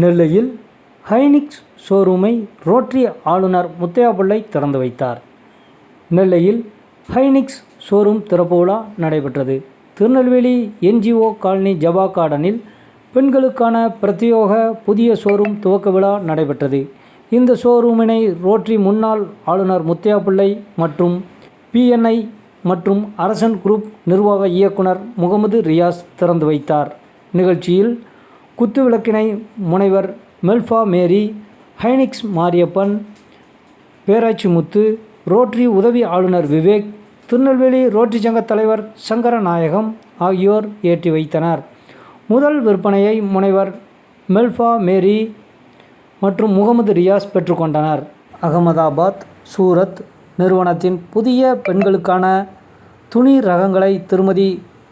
நெல்லையில் ஹைனிக்ஸ் ஷோரூமை ரோட்டரி ஆளுநர் முத்தையா பிள்ளை திறந்து வைத்தார். நெல்லையில் ஹைனிக்ஸ் ஷோரூம் திறப்பு விழா நடைபெற்றது. திருநெல்வேலி என்ஜிஓ காலனி ஜபா கார்டனில் பெண்களுக்கான பிரத்யோக புதிய ஷோரூம் துவக்க விழா நடைபெற்றது. இந்த ஷோரூமினை ரோட்டரி முன்னாள் ஆளுநர் முத்தையா பிள்ளை மற்றும் பிஎன்ஐ மற்றும் அரசன் குரூப் நிர்வாக இயக்குனர் முகமது ரியாஸ் திறந்து வைத்தார். நிகழ்ச்சியில் குத்துவிளக்கினை முனைவர் மெல்ஃபா மேரி ஹைனிக்ஸ் மாரியப்பன் பேராச்சி முத்து ரோட்ரி உதவி ஆளுநர் விவேக் திருநெல்வேலி ரோட்டரி சங்க தலைவர் சங்கரநாயகம் ஆகியோர் ஏற்றி வைத்தனர். முதல் விற்பனையை முனைவர் மெல்ஃபா மேரி மற்றும் முகமது ரியாஸ் பெற்றுக்கொண்டனர் அகமதாபாத் சூரத் நிறுவனத்தின் புதிய பெண்களுக்கான துணி ரகங்களை திருமதி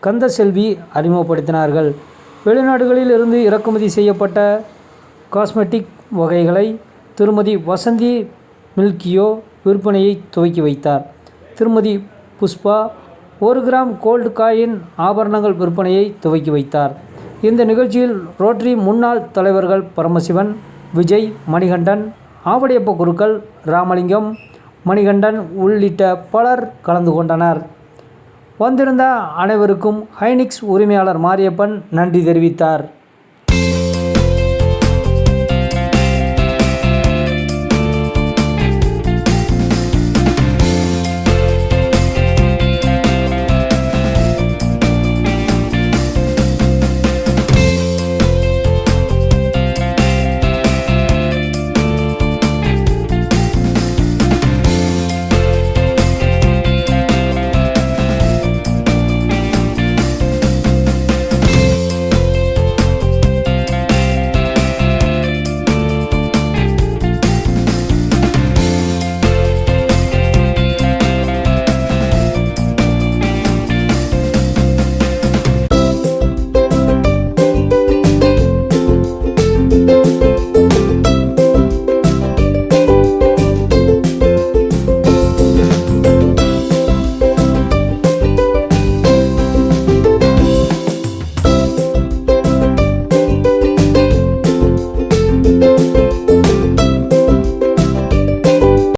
கந்தசெல்வி அறிமுகப்படுத்தினார்கள். வெளிநாடுகளில் இருந்து இறக்குமதி செய்யப்பட்ட காஸ்மெட்டிக் வகைகளை திருமதி வசந்தி மில்கியோ விற்பனையை துவக்கி வைத்தார். திருமதி புஷ்பா ஒரு கிராம் கோல்டு காயின் ஆபரணங்கள் விற்பனையை துவக்கி வைத்தார். இந்த நிகழ்ச்சியில் ரோட்டரி முன்னாள் தலைவர்கள் பரமசிவன் விஜய் மணிகண்டன் ஆவடியப்ப குருக்கள் ராமலிங்கம் மணிகண்டன் உள்ளிட்ட பலர் கலந்து கொண்டனர். வந்திருந்த அனைவருக்கும் ஹைனிக்ஸ் உரிமையாளர் மாரியப்பன் நன்றி தெரிவித்தார்.